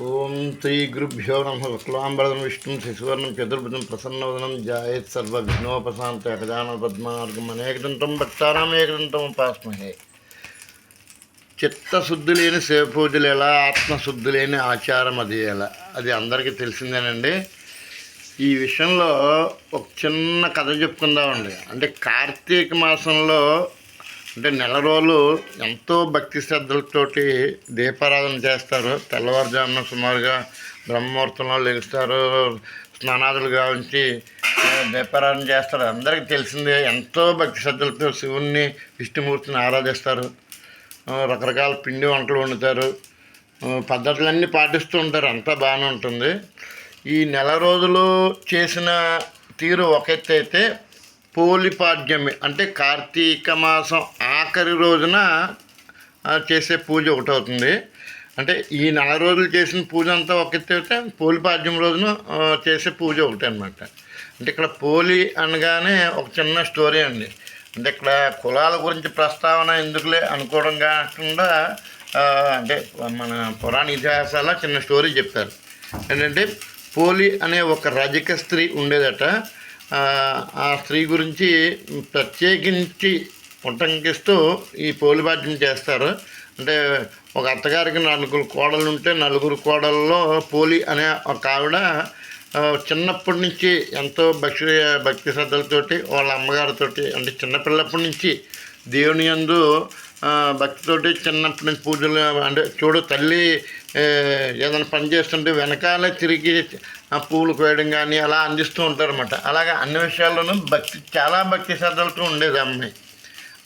ఓం శ్రీ గురుభ్యో నమ. శుక్లాంబరదం విష్ణు శశివర్ణం చతుర్భుజం ప్రసన్నవదనం జాయేత్ సర్వ విఘ్నోపశాంత అగజాన పద్మార్గం అనేకదంతం భక్తారాం ఏకదంతం ఉపాస్మహే. చిత్తశుద్ధి లేని శివ పూజలు ఎలా ఆత్మశుద్ధి లేని ఆచారం అది ఎలా? అది అందరికీ తెలిసిందేనండి. ఈ విషయంలో ఒక చిన్న కథ చెప్పుకుందామండి. అంటే కార్తీక మాసంలో అంటే నెల రోజులు ఎంతో భక్తి శ్రద్ధలతోటి దీపారాధన చేస్తారు. తెల్లవారుజామున సుమారుగా బ్రహ్మముహూర్తంలో లెగుస్తారు స్నానాదులు గావించి దీపారాధన చేస్తారు. అందరికీ తెలిసిందే ఎంతో భక్తి శ్రద్ధలతో శివుణ్ణి విష్ణుమూర్తిని ఆరాధిస్తారు. రకరకాల పిండి వంటలు వండుతారు. పద్ధతులన్నీ పాటిస్తూ ఉంటారు. అంతా బాగానే ఉంటుంది. ఈ నెల రోజులు చేసిన తీరు ఒక ఎత్తు అయితే పోలిపాడ్యమి అంటే కార్తీక మాసం ఆఖరి రోజున చేసే పూజ ఒకటి అవుతుంది అంటే ఈ నెల రోజులు చేసిన పూజ అంతా ఒక అయితే పోలిపాడ్యం రోజున చేసే పూజ ఒకటి అనమాట అంటే ఇక్కడ పోలి అనగానే ఒక చిన్న స్టోరీ అండి. అంటే ఇక్కడ కులాల గురించి ప్రస్తావన ఎందుకులే అనుకోవడం కాకుండా అంటే మన పురాణ ఇతిహాసాల చిన్న స్టోరీ చెప్పారు. ఏంటంటే పోలి అనే ఒక రజక స్త్రీ ఉండేదట. ఆ, స్త్రీ గురించి ప్రత్యేకించి ఉటంకిస్తూ ఈ పోలిబాధ్యం చేస్తారు. అంటే ఒక అత్తగారికి నలుగురు కోడలు ఉంటే నలుగురు కోడల్లో పోలి అనే ఒక ఆవిడ చిన్నప్పటి నుంచి ఎంతో భక్తి భక్తి శ్రద్ధలతోటి వాళ్ళ అమ్మగారితోటి అంటే చిన్నపిల్లప్పటి నుంచి దేవుని యందు భక్తితోటి చిన్నప్పటి నుంచి పూజలు అంటే చూడు తల్లి ఏదైనా పని చేస్తుంటే వెనకాలే తిరిగి ఆ పూలు కోయడం కానీ అలా అందిస్తూ ఉంటారన్నమాట. అలాగే అన్ని విషయాల్లోనూ భక్తి చాలా భక్తి శ్రద్ధలతో ఉండేది అమ్మాయి.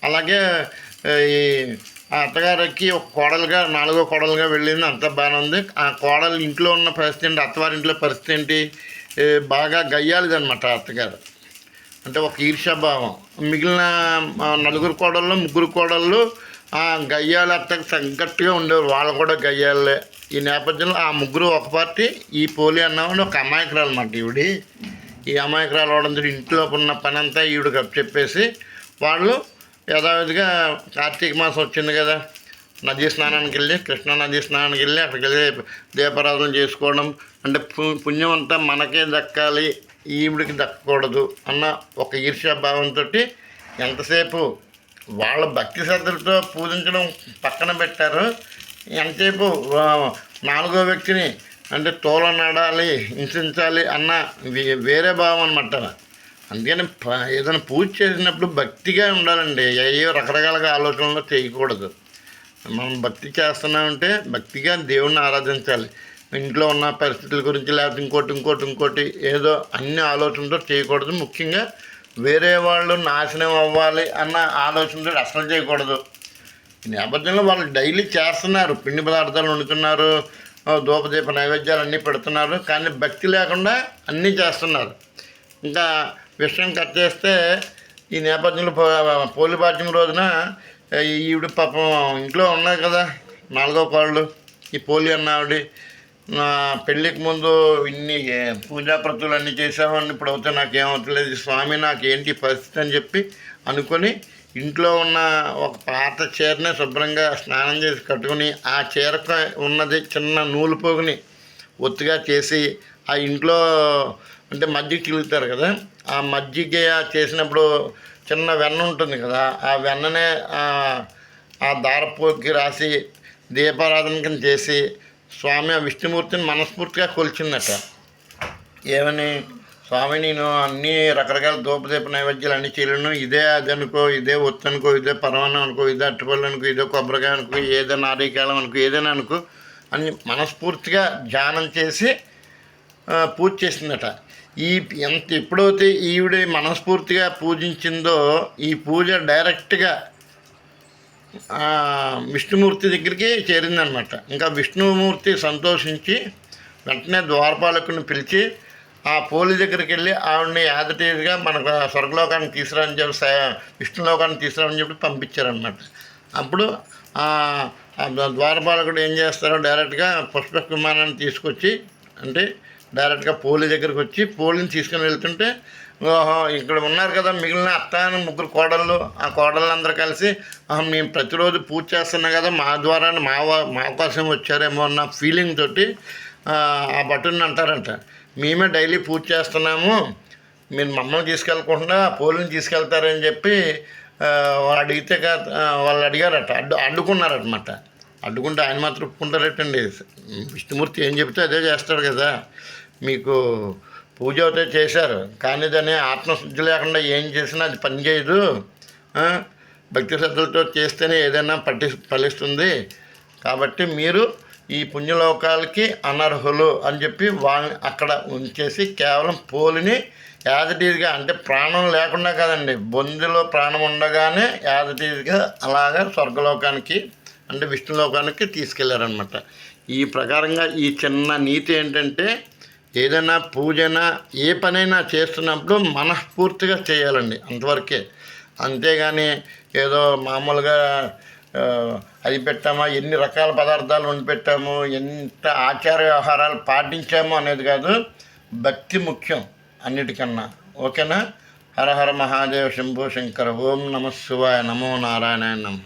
అలాగే ఈ ఆ అత్తగారికి ఒక కోడలుగా నాలుగో కోడలుగా వెళ్ళింది. అంత బాగానే ఉంది. ఆ కోడలు ఇంట్లో ఉన్న పరిస్థితి ఏంటి అత్తవారింట్లో పరిస్థితి ఏంటి బాగా గయ్యాలిదనమాట అత్తగారు. అంటే ఒక ఈర్షాభావం మిగిలిన నలుగురు కోడళ్ళు ముగ్గురు కోడళ్ళు గయ్యాల అత్తకు తగ్గట్టుగా ఉండేవారు వాళ్ళు కూడా గయ్యాలే. ఈ నేపథ్యంలో ఆ ముగ్గురు ఒక పార్టీ ఈ పోలి అన్నవాడు ఒక అమాయకురాలు అన్నమాట ఈవిడి. ఈ అమాయకురాలు అవడంతో ఇంట్లో ఉన్న పని అంతా ఈవిడ చెప్పేసి వాళ్ళు యథావిధిగా కార్తీక మాసం వచ్చింది కదా. నదీ స్నానానికి వెళ్ళి కృష్ణా నదీ స్నానానికి వెళ్ళి అక్కడికి వెళ్ళి దీపారాధన చేసుకోవడం. అంటే పుణ్యం అంతా మనకే దక్కాలి ఈవిడికి దక్కకూడదు అన్న ఒక ఈర్ష్యాభావంతో ఎంతసేపు వాళ్ళ భక్తి శ్రద్ధలతో పూజించడం పక్కన పెట్టారు. ఎంతసేపు నాలుగో వ్యక్తిని అంటే తోలనాడాలి హింసించాలి అన్న వే- వేరే భావం అనమాట అందుకని ప- ఏదైనా పూజ చేసినప్పుడు భక్తిగా ఉండాలండి. అయ్యో రకరకాలుగా ఆలోచనలు చేయకూడదు. మనం భక్తి చేస్తున్నామంటే భక్తిగా దేవుణ్ణి ఆరాధించాలి. ఇంట్లో ఉన్న పరిస్థితుల గురించి లేకపోతే ఇంకోటి ఇంకోటి ఇంకోటి ఏదో అన్ని ఆలోచనతో చేయకూడదు. ముఖ్యంగా వేరే వాళ్ళు నాశనం అవ్వాలి అన్న ఆలోచనతో అసలు చేయకూడదు. ఈ నేపథ్యంలో వాళ్ళు డైలీ చేస్తున్నారు. పిండి పదార్థాలు వండుతున్నారు దూపదీప నైవేద్యాలు అన్నీ పెడుతున్నారు. కానీ భక్తి లేకుండా అన్నీ చేస్తున్నారు. ఇంకా విషయం కట్ చేస్తే ఈ నేపథ్యంలో పో- పోలిపాడ్యం రోజున ఈవిడ పాపం ఇంట్లో ఉన్నాయి కదా నాలుగో కోళ్ళు ఈ పోలి అన్న పెళ్ళికి ముందు ఇన్ని పూజాప్రతులు అన్నీ చేసామని ఇప్పుడు అవుతే నాకేమవుతలేదు. స్వామి నాకేంటి పరిస్థితి అని చెప్పి అనుకొని ఇంట్లో ఉన్న ఒక పాత చీరని శుభ్రంగా స్నానం చేసి కట్టుకుని ఆ చీరకు ఉన్నది చిన్న నూలు పోగుని ఒత్తిగా చేసి ఆ ఇంట్లో అంటే మజ్జిగ చిలుగుతారు కదా ఆ మజ్జిగ చేసినప్పుడు చిన్న వెన్న ఉంటుంది కదా ఆ వెన్ననే ఆ- ఆ దారపోకి రాసి దీపారాధన కింద చేసి స్వామి ఆ విష్ణుమూర్తిని మనస్ఫూర్తిగా కొలిచిందట. ఏమని? స్వామి నేను అన్ని రకరకాల దూపదీప నైవేద్యాలు అన్ని చేయలేను. ఇదే అది అనుకో ఇదే ఒత్తు అనుకో ఇదే పరమాన్నం అనుకో ఇదే అట్టుపళ్ళు అనుకో ఇదే కొబ్బరికాయ అనుకో ఏదో నారికాయలం అనుకో ఏదైనా అనుకో అని మనస్ఫూర్తిగా ధ్యానం చేసి పూజ చేసిందట. ఈ ఎంత ఎప్పుడైతే ఈవిడ మనస్ఫూర్తిగా పూజించిందో ఈ పూజ డైరెక్ట్గా విష్ణుమూర్తి దగ్గరికి చేరిందనమాట ఇంకా విష్ణుమూర్తి సంతోషించి వెంటనే ద్వారపాలకుని పిలిచి ఆ పోలి దగ్గరికి వెళ్ళి ఆవిడని యాదటీగా మనకు స్వర్గలోకానికి తీసుకురాని చెప్పి స- విష్ణులోకానికి తీసుకురాని చెప్పి పంపించారనమాట అప్పుడు ద్వారపాలకుడు ఏం చేస్తారో డైరెక్ట్గా పుష్ప విమానాన్ని తీసుకొచ్చి అంటే డైరెక్ట్గా పోలి దగ్గరికి వచ్చి పోలిని తీసుకుని వెళ్తుంటే ఓహో ఇక్కడ ఉన్నారు కదా మిగిలిన అత్త అని ముగ్గురు కోడళ్ళు. ఆ కోడళ్ళు అందరూ కలిసి మేము ప్రతిరోజు పూజ చేస్తున్నాం కదా మా ద్వారా మా మా కోసం వచ్చారేమో అన్న ఫీలింగ్ తోటి ఆ, బటన్ అంటారంట. మేమే డైలీ పూజ చేస్తున్నాము. మీరు మమ్మల్ని తీసుకెళ్ళకుండా పోలిని తీసుకెళ్తారని చెప్పి వాళ్ళు అడిగితే కదా వాళ్ళు అడిగారట అడ్డు అడ్డుకున్నారనమాట అడ్డుకుంటే ఆయన మాత్రం ఒప్పుకుంటారటండి. విష్ణుమూర్తి ఏం చెప్తే అదే చేస్తాడు కదా. మీకు పూజ అయితే చేశారు. కానీ దాన్ని ఆత్మశుద్ధి లేకుండా ఏం చేసినా అది పనిచేయదు భక్తి శ్రద్ధలతో చేస్తేనే ఏదైనా పట్టి ఫలిస్తుంది. కాబట్టి మీరు ఈ పుణ్యలోకాలకి అనర్హులు అని చెప్పి వాళ్ళని అక్కడ ఉంచేసి కేవలం పోలిని యాదటీదిగా అంటే ప్రాణం లేకుండా కదండి. బొందిలో ప్రాణం ఉండగానే యాదటీదిగా అలాగా స్వర్గలోకానికి అంటే విష్ణులోకానికి తీసుకెళ్ళారనమాట ఈ ప్రకారంగా ఈ చిన్న నీతి ఏంటంటే ఏదైనా పూజన ఏ పనైనా చేస్తున్నప్పుడు మనస్ఫూర్తిగా చేయాలండి అంతవరకే. అంతేగాని ఏదో మామూలుగా అది పెట్టామా ఎన్ని రకాల పదార్థాలు వండి పెట్టాము ఎంత ఆచార వ్యవహారాలు పాటించాము అనేది కాదు భక్తి ముఖ్యం అన్నిటికన్నా. ఓకేనా? హర హర మహాదేవ శంభో శంకర ఓం నమ శివాయ నమో నారాయణ నమ.